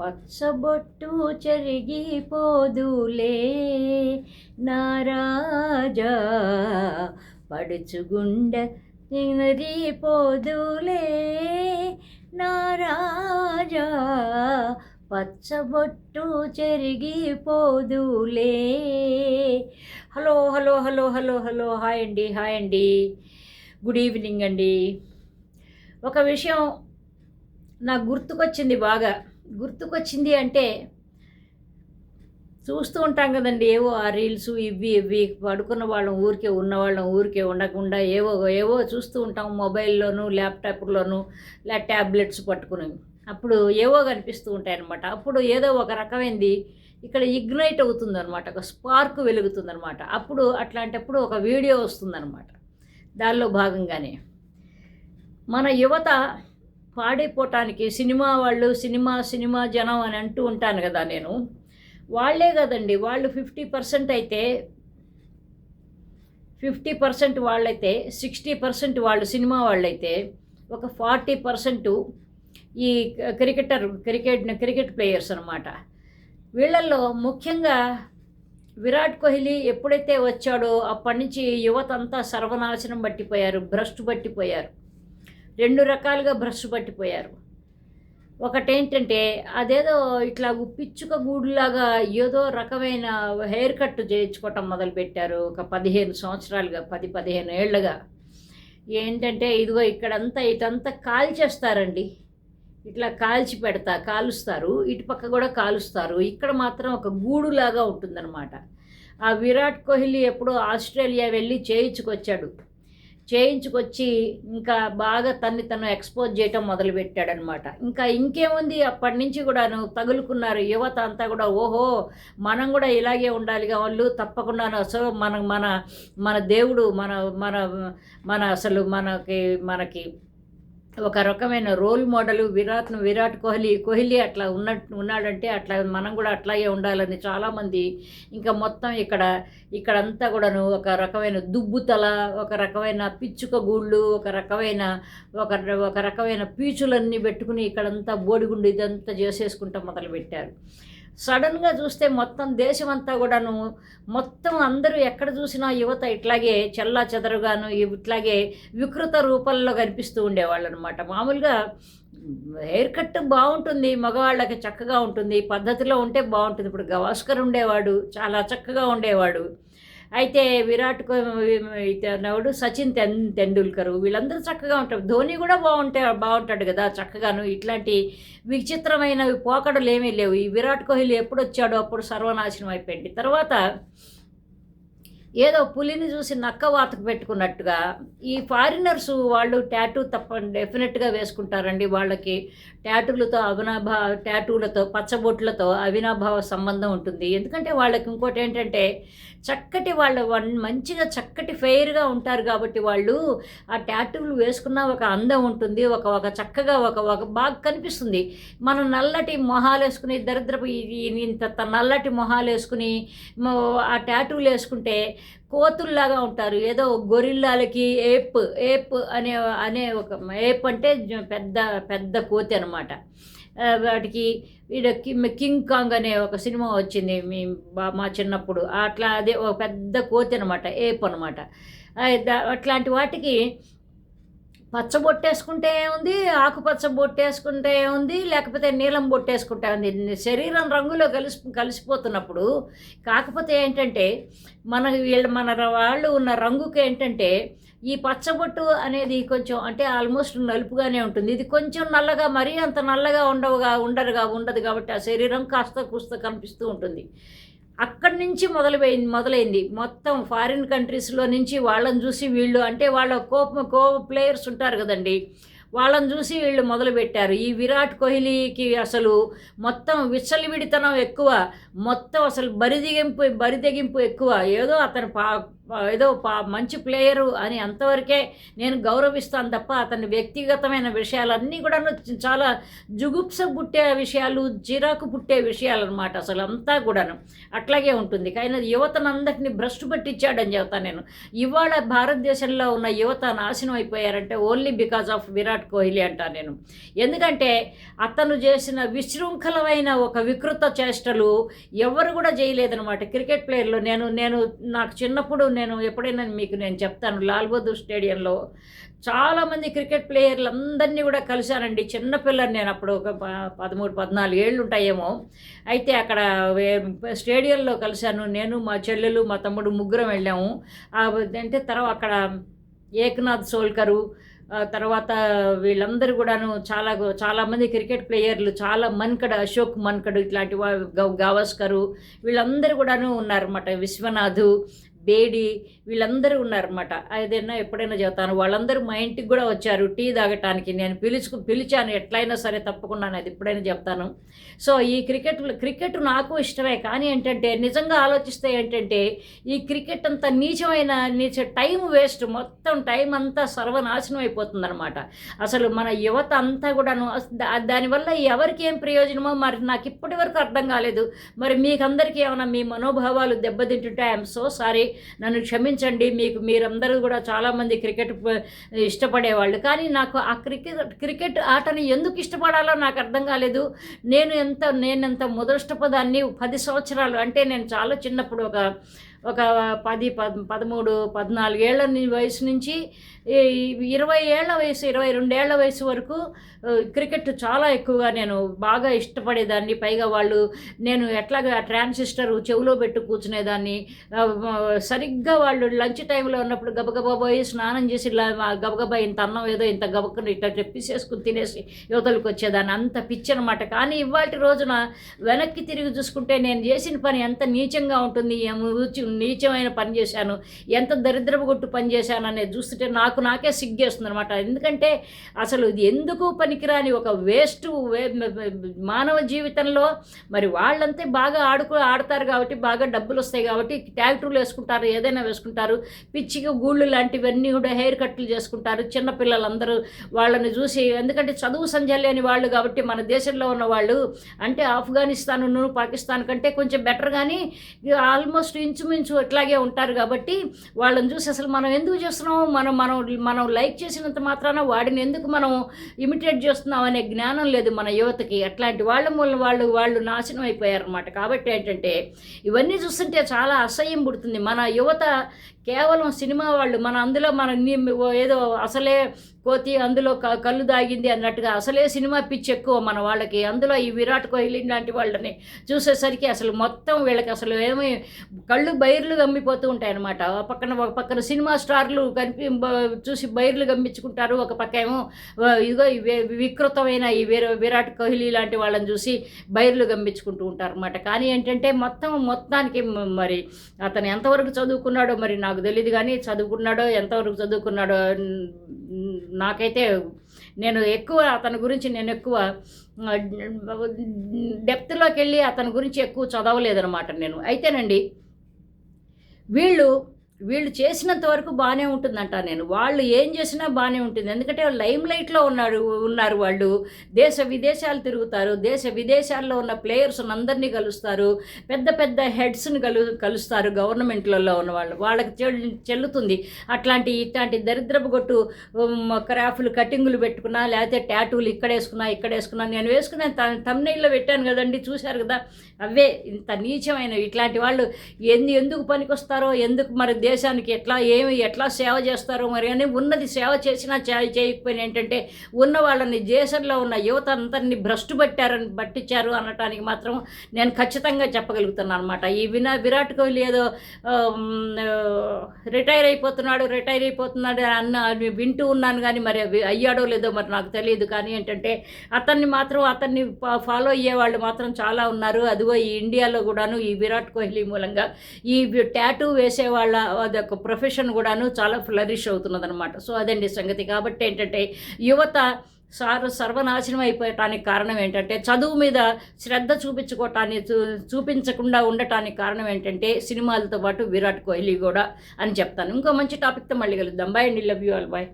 పచ్చబొట్టు చెరిగిపోదులే. నారాజా పడుచుగుండె పోదులే నారాజా పచ్చబొట్టు చెరిగిపోదులే. Hello hello hello hello hello hi అండి హాయ్ అండి. గుడ్ ఈవినింగ్ అండి. ఒక విషయం నాకు గుర్తుకొచ్చింది బాగా. గుర్తుకొచ్చింది అంటే చూస్తూ ఉంటాం కదండి ఏవో ఆ రీల్స్ ఇవి ఇవి పడుకున్న వాళ్ళం ఊరికే ఉన్న వాళ్ళం ఊరికే ఉండకుండా ఏవో ఏవో చూస్తూ ఉంటాం మొబైల్లోను ల్యాప్టాప్లోను లే ట్యాబ్లెట్స్ పట్టుకుని. అప్పుడు ఏవో కనిపిస్తూ ఉంటాయన్నమాట. అప్పుడు ఏదో ఒక రకమైనది ఇక్కడ ఇగ్నైట్ అవుతుందన్నమాట ఒక స్పార్క్ వెలుగుతుందన్నమాట. అప్పుడు అట్లాంటప్పుడు ఒక వీడియో వస్తుందన్నమాట. దానిలో భాగంగానే మన యువత పాడైపోవటానికి సినిమా వాళ్ళు సినిమా సినిమా జనం అని అంటూ ఉంటాను కదా నేను. వాళ్ళే కదండి వాళ్ళు ఫిఫ్టీ పర్సెంట్ అయితే ఫిఫ్టీ పర్సెంట్ వాళ్ళైతే సిక్స్టీ పర్సెంట్ వాళ్ళు సినిమా వాళ్ళైతే ఒక ఫార్టీ పర్సెంట్ ఈ క్రికెటర్ క్రికెట్ క్రికెట్ ప్లేయర్స్ అనమాట వీళ్ళల్లో ముఖ్యంగా విరాట్ కోహ్లీ ఎప్పుడైతే వచ్చాడో అప్పటి నుంచి యువత అంతా సర్వనాశనం పట్టిపోయారు భ్రష్టు పట్టిపోయారు. రెండు రకాలుగా బ్రష్ పట్టిపోయారు. ఒకటేంటంటే అదేదో ఇట్లా పిచ్చుక గూడులాగా ఏదో రకమైన హెయిర్ కట్ చేయించుకోవటం మొదలుపెట్టారు. ఒక పదిహేను సంవత్సరాలుగా పది పదిహేను ఏళ్ళగా. ఏంటంటే ఇదిగో ఇక్కడంతా ఇటంతా కాల్చేస్తారండి. ఇట్లా కాల్చి పెడతా కాలుస్తారు. ఇటుపక్క కూడా కాలుస్తారు. ఇక్కడ మాత్రం ఒక గూడులాగా ఉంటుందన్నమాట. ఆ విరాట్ కోహ్లీ ఎప్పుడో ఆస్ట్రేలియా వెళ్ళి చేయించుకొచ్చాడు. చేయించుకొచ్చి ఇంకా బాగా తన్ని తను ఎక్స్పోజ్ చేయటం మొదలుపెట్టాడనమాట. ఇంకా ఇంకేముంది? అప్పటి నుంచి కూడాను తగులుకున్నారు. యువత అంతా కూడా ఓహో మనం కూడా ఇలాగే ఉండాలిగా వాళ్ళు. తప్పకుండా అసలు మన మన మన దేవుడు మన మన మన అసలు మనకి మనకి ఒక రకమైన రోల్ మోడల్ విరాట్ విరాట్ కోహ్లీ కోహ్లీ అట్లా ఉన్నట్టు ఉన్నాడంటే అట్లా మనం కూడా అట్లాగే ఉండాలని చాలామంది ఇంకా మొత్తం ఇక్కడ ఇక్కడంతా కూడాను ఒక రకమైన దుబ్బుతల ఒక రకమైన పిచ్చుక గూళ్ళు ఒక రకమైన ఒక ఒక రకమైన పీచులన్నీ పెట్టుకుని ఇక్కడంతా బోడిగుండు ఇదంతా చేసేసుకుంటా మొదలుపెట్టారు. సడన్గా చూస్తే మొత్తం దేశం అంతా కూడాను మొత్తం అందరూ ఎక్కడ చూసినా యువత ఇట్లాగే చెల్లా చెదరుగాను ఇట్లాగే వికృత రూపంలో కనిపిస్తూ ఉండేవాళ్ళు అనమాట మామూలుగా హెయిర్ కట్ బాగుంటుంది మగవాళ్ళకి చక్కగా ఉంటుంది పద్ధతిలో ఉంటే బాగుంటుంది. ఇప్పుడు గవాస్కర్ ఉండేవాడు చాలా చక్కగా ఉండేవాడు. అయితే విరాట్ నవుడు సచిన్ తెన్ తెండూల్కర్. వీళ్ళందరూ చక్కగా ఉంటారు. ధోని కూడా బాగుంటే బాగుంటాడు కదా చక్కగాను. ఇట్లాంటి విచిత్రమైనవి పోకడలు ఏమీ లేవు. ఈ విరాట్ కోహ్లీ ఎప్పుడు వచ్చాడో అప్పుడు సర్వనాశనం అయిపోయింది. తర్వాత ఏదో పులిని చూసి నక్క వాతకు పెట్టుకున్నట్టుగా ఈ ఫారినర్స్ వాళ్ళు ట్యాటూ తప్ప డెఫినెట్గా వేసుకుంటారండి. వాళ్ళకి ట్యాటూలతో అవినాభా ట్యాటూలతో పచ్చబొట్లతో అవినాభావ సంబంధం ఉంటుంది. ఎందుకంటే వాళ్ళకి ఇంకోటి ఏంటంటే చక్కటి వాళ్ళ మంచిగా చక్కటి ఫెయిర్గా ఉంటారు కాబట్టి వాళ్ళు ఆ ట్యాటూలు వేసుకున్న ఒక అందం ఉంటుంది. ఒక ఒక చక్కగా ఒక ఒక బాగా కనిపిస్తుంది. మనం నల్లటి మొహాలు వేసుకుని దరిద్రపు ఇంత నల్లటి మొహాలు వేసుకుని ఆ ట్యాటూలు వేసుకుంటే కోతుల్లాగా ఉంటారు. ఏదో గొరిల్లాలకి ఏప్ ఏప్ అనే అనే ఒక ఏప్ అంటే పెద్ద పెద్ద కోతి అనమాట వాటికి వీడ కింగ్ కాంగ్ అనే ఒక సినిమా వచ్చింది మీ మా చిన్నప్పుడు. అట్లా అదే ఒక పెద్ద కోతి అనమాట ఏప్ అనమాట అట్లాంటి వాటికి పచ్చ బొట్టేసుకుంటే ఏముంది? ఆకుపచ్చ బొట్టేసుకుంటే ఏముంది? లేకపోతే నీలం బొట్టేసుకుంటే ఉంది శరీరం రంగులో కలిసి కలిసిపోతున్నప్పుడు కాకపోతే ఏంటంటే మన వీళ్ళ మన వాళ్ళు ఉన్న రంగుకి ఏంటంటే ఈ పచ్చబొట్టు అనేది కొంచెం అంటే ఆల్మోస్ట్ నలుపుగానే ఉంటుంది. ఇది కొంచెం నల్లగా మరీ అంత నల్లగా ఉండవుగా ఉండరుగా ఉండదు కాబట్టి ఆ శరీరం కాస్త కూస్త కనిపిస్తూ ఉంటుంది. అక్కడి నుంచి మొదలుపోయింది మొదలైంది. మొత్తం ఫారిన్ కంట్రీస్లో నుంచి వాళ్ళని చూసి వీళ్ళు అంటే వాళ్ళ కోప కో ప్లేయర్స్ ఉంటారు కదండి. వాళ్ళని చూసి వీళ్ళు మొదలుపెట్టారు. ఈ విరాట్ కోహ్లీకి అసలు మొత్తం విచ్చలవిడితనం ఎక్కువ. మొత్తం అసలు బరిదిగింపు బరిదెగింపు ఎక్కువ. ఏదో అతను పా ఏదో పా మంచి ప్లేయరు అని అంతవరకే నేను గౌరవిస్తాను తప్ప అతని వ్యక్తిగతమైన విషయాలన్నీ కూడా చాలా జుగుప్స పుట్టే విషయాలు చిరాకు పుట్టే విషయాలు అనమాట అసలు అంతా కూడాను. అట్లాగే ఉంటుంది. కానీ యువతనందరినీ భ్రష్టు పట్టించాడని చెబుతాను నేను. ఇవాళ భారతదేశంలో ఉన్న యువత నాశనం అయిపోయారంటే only because of Virat Kohli అంటాను నేను. ఎందుకంటే అతను చేసిన విశృంఖలమైన ఒక వికృత చేష్టలు ఎవరు కూడా చేయలేదనమాట క్రికెట్ ప్లేయర్లు నేను నేను నాకు చిన్నప్పుడు నేను ఎప్పుడైనా మీకు నేను చెప్తాను లాల్ బహదూర్ స్టేడియంలో చాలామంది క్రికెట్ ప్లేయర్లు అందరినీ కూడా కలిశానండి. చిన్నపిల్లని నేను అప్పుడు ఒక ప- పదమూడు పద్నాలుగు ఏళ్ళు ఉంటాయేమో. అయితే అక్కడ స్టేడియంలో కలిశాను. నేను మా చెల్లెలు మా తమ్ముడు ముగ్గురం వెళ్ళాము. అంటే తర్వాత అక్కడ ఏకనాథ్ సోల్కరు తర్వాత వీళ్ళందరూ కూడాను చాలా చాలామంది క్రికెట్ ప్లేయర్లు చాలా మన్కడ్ అశోక్ మన్కడ్ ఇట్లాంటి గవ్ గావస్కరు వీళ్ళందరూ కూడాను ఉన్నారన్నమాట. విశ్వనాథు బేడి వీళ్ళందరూ ఉన్నారన్నమాట. ఏదైనా ఎప్పుడైనా చెబుతాను వాళ్ళందరూ మా ఇంటికి కూడా వచ్చారు టీ తాగటానికి. నేను పిలుచుకు పిలిచాను ఎట్లయినా సరే తప్పకుండా అది ఎప్పుడైనా చెప్తాను. సో ఈ క్రికెట్ క్రికెట్ నాకు ఇష్టమే. కానీ ఏంటంటే నిజంగా ఆలోచిస్తే ఏంటంటే ఈ క్రికెట్ అంత నీచమైన నీచ టైం వేస్ట్. మొత్తం టైం అంతా సర్వనాశనం అయిపోతుందన్నమాట. అసలు మన యువత అంతా కూడాను దానివల్ల ఎవరికి ఏం ప్రయోజనమో మరి నాకు ఇప్పటి వరకు అర్థం కాలేదు. మరి మీకందరికీ ఏమైనా మీ మనోభావాలు దెబ్బతింటుంటే ఐఎమ్ సో సారీ. నన్ను క్షమించండి మీకు మీరందరూ కూడా చాలామంది క్రికెట్ ఇష్టపడేవాళ్ళు. కానీ నాకు ఆ క్రికెట్ క్రికెట్ ఆటని ఎందుకు ఇష్టపడాలో నాకు అర్థం కాలేదు. నేను ఎంత నేను ఎంత ముదృష్టపదాన్ని పది సంవత్సరాలు అంటే నేను చాలా చిన్నప్పుడు ఒక ఒక పది పద్ పదమూడు పద్నాలుగేళ్ళ ఏళ్ళ వయసు నుంచి ఇరవై ఏళ్ళ వయసు ఇరవై రెండేళ్ళ వయసు వరకు క్రికెట్ చాలా ఎక్కువగా నేను బాగా ఇష్టపడేదాన్ని. పైగా వాళ్ళు నేను ఎట్లాగా ట్రాన్సిస్టర్ చెవిలో పెట్టు కూర్చునేదాన్ని. సరిగ్గా వాళ్ళు లంచ్ టైంలో ఉన్నప్పుడు గబగబా పోయి స్నానం చేసి గబగబా ఇంత అన్నం ఏదో ఇంత గబక్కని ఇట్లా చెప్పేసేసుకుని తినేసి యువతలకు వచ్చేదాన్ని. అంత పిచ్చి అనమాట కానీ ఇవాటి రోజున వెనక్కి తిరిగి చూసుకుంటే నేను చేసిన పని ఎంత నీచంగా ఉంటుంది. ఏమో రుచి- నీచమైన పని చేశాను ఎంత దరిద్రపు కొట్టు పని చేశాను అనేది చూస్తుంటే నాకు నాకే సిగ్గేస్తుంది అనమాట ఎందుకంటే అసలు ఇది ఎందుకు పనికిరాని ఒక వేస్ట్ మానవ జీవితంలో మరి వాళ్ళంతే బాగా ఆడుకు ఆడతారు కాబట్టి బాగా డబ్బులు వస్తాయి కాబట్టి ట్యాక్టర్లు వేసుకుంటారు ఏదైనా వేసుకుంటారు పిచ్చిగా గూళ్ళు లాంటివన్నీ కూడా హెయిర్ కట్లు చేసుకుంటారు చిన్నపిల్లలందరూ వాళ్ళని చూసి ఎందుకంటే చదువు సంధ్య లేని వాళ్ళు కాబట్టి మన దేశంలో ఉన్న వాళ్ళు అంటే ఆఫ్ఘనిస్తాన్ పాకిస్తాన్ కంటే కొంచెం బెటర్ కానీ ఆల్మోస్ట్ ఇంచుమించు అట్లాగే ఉంటారు కాబట్టి వాళ్ళని చూసి అసలు మనం ఎందుకు చేస్తున్నాం? మనం మనం మనం లైక్ చేసినంత మాత్రాన వాడిని ఎందుకు మనం ఇమిటేట్ చేస్తున్నాం అనే జ్ఞానం లేదు మన యువతకి. అట్లాంటి వాళ్ళ మూలం వాళ్ళు వాళ్ళు నాశనం అయిపోయారనమాట కాబట్టి ఏంటంటే ఇవన్నీ చూస్తుంటే చాలా అసహ్యం పుడుతుంది. మన యువత కేవలం సినిమా వాళ్ళు మన అందులో మన ఏదో అసలే పోతే అందులో క- కళ్ళు దాగింది అన్నట్టుగా అసలే సినిమా పిచ్చి ఎక్కువ మన వాళ్ళకి. అందులో ఈ విరాట్ కోహ్లీ లాంటి వాళ్ళని చూసేసరికి అసలు మొత్తం వీళ్ళకి అసలు ఏమి కళ్ళు బైర్లు గమ్మిపోతూ ఉంటాయన్నమాట. ఒక పక్కన ఒక పక్కన సినిమా స్టార్లు కనిపి చూసి బైర్లు గమ్మించుకుంటారు. ఒక పక్క ఏమో ఇదిగో వికృతమైన ఈ విరాట్ కోహ్లీ లాంటి వాళ్ళని చూసి బైర్లు గమ్మించుకుంటూ ఉంటారు అనమాట కానీ ఏంటంటే మొత్తం మొత్తానికి మరి అతను ఎంతవరకు చదువుకున్నాడో మరి నాకు తెలియదు కానీ చదువుకున్నాడో ఎంతవరకు చదువుకున్నాడో నాకైతే నేను ఎక్కువ అతని గురించి నేను ఎక్కువ డెప్త్లోకి వెళ్ళి అతని గురించి ఎక్కువ చదవలేదనమాట నేను. అయితేనండి వీళ్ళు వీళ్ళు చేసినంత వరకు బాగానే ఉంటుందంట నేను. వాళ్ళు ఏం చేసినా బాగానే ఉంటుంది. ఎందుకంటే లైమ్ లైట్లో ఉన్నారు ఉన్నారు వాళ్ళు. దేశ విదేశాలు తిరుగుతారు. దేశ విదేశాల్లో ఉన్న ప్లేయర్స్ అందరినీ కలుస్తారు. పెద్ద పెద్ద హెడ్స్ని కలు కలుస్తారు గవర్నమెంట్లలో ఉన్న వాళ్ళు. వాళ్ళకి చెల్లుతుంది. అట్లాంటి ఇట్లాంటి దరిద్రపు గొట్టు క్రాఫ్లు కటింగులు పెట్టుకున్నా లేకపోతే ట్యాటూలు ఇక్కడ వేసుకున్నా ఇక్కడ వేసుకున్నా. నేను వేసుకున్న తమ్నైల్లో పెట్టాను కదండి చూశారు కదా. అవే ఇంత నీచమైన ఇట్లాంటి వాళ్ళు ఎందు ఎందుకు పనికొస్తారో ఎందుకు మరి దేశానికి ఎట్లా ఏమి ఎట్లా సేవ చేస్తారో మరి అని ఉన్నది సేవ చేసినా చే- చేయకపోయినా ఏంటంటే ఉన్న వాళ్ళని దేశంలో ఉన్న యువత అందరినీ భ్రష్టు పట్టారని పట్టించారు అనటానికి మాత్రం నేను ఖచ్చితంగా చెప్పగలుగుతున్నాను అనమాట ఈ వినా విరాట్ కోహ్లీ ఏదో రిటైర్ అయిపోతున్నాడు రిటైర్ అయిపోతున్నాడు అన్న అని వింటూ ఉన్నాను కానీ మరి అయ్యాడో లేదో మరి నాకు తెలియదు. కానీ ఏంటంటే అతన్ని మాత్రం అతన్ని ఫా- ఫాలో అయ్యే వాళ్ళు మాత్రం చాలా ఉన్నారు. అదిగో ఈ ఇండియాలో కూడాను ఈ విరాట్ కోహ్లీ మూలంగా ఈ టాటూ వేసే వాళ్ళ అదొక ప్రొఫెషన్ కూడాను చాలా ఫ్లరిష్ అవుతున్నదన్నమాట. సో అదండి సంగతి. కాబట్టి ఏంటంటే యువత సార్ సర్వనాశనం అయిపోయటానికి కారణం ఏంటంటే చదువు మీద శ్రద్ధ చూపించుకోవటాన్ని చూ- చూపించకుండా ఉండటానికి కారణం ఏంటంటే సినిమాలతో పాటు విరాట్ కోహ్లీ కూడా అని చెప్తాను. ఇంకో మంచి టాపిక్తో మళ్ళీ కలుద్దాం. బాయ్ అండి. Love you all bye